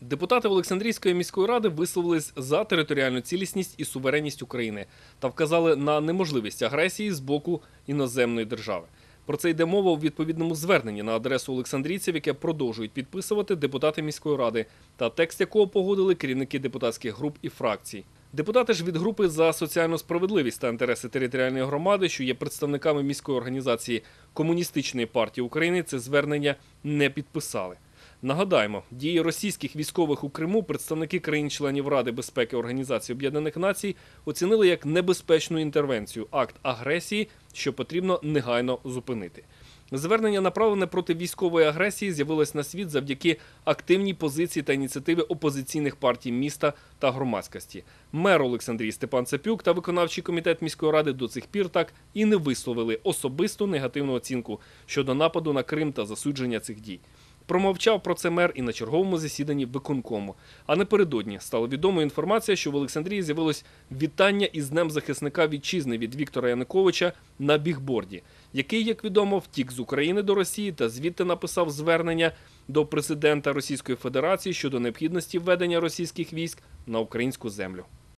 Депутати Олександрійської міської ради висловились за територіальну цілісність і суверенність України та вказали на неможливість агресії з боку іноземної держави. Про це йде мова у відповідному зверненні на адресу олександрійців, яке продовжують підписувати депутати міської ради, та текст якого погодили керівники депутатських груп і фракцій. Депутати ж від групи за соціальну справедливість та інтереси територіальної громади, що є представниками міської організації Комуністичної партії України, це звернення не підписали. Нагадаємо, дії російських військових у Криму представники країн-членів Ради безпеки Організації Об'єднаних Націй оцінили як небезпечну інтервенцію, акт агресії, що потрібно негайно зупинити. Звернення, направлене проти військової агресії, з'явилось на світ завдяки активній позиції та ініціативи опозиційних партій міста та громадськості. Мер Олександрії Степан Цепюк та виконавчий комітет міської ради до цих пір так і не висловили особисту негативну оцінку щодо нападу на Крим та засудження цих дій. Промовчав про це мер і на черговому засіданні виконкому. А напередодні стала відомою інформація, що в Олександрії з'явилось вітання із Днем захисника вітчизни від Віктора Януковича на бігборді, який, як відомо, втік з України до Росії та звідти написав звернення до президента Російської Федерації щодо необхідності введення російських військ на українську землю.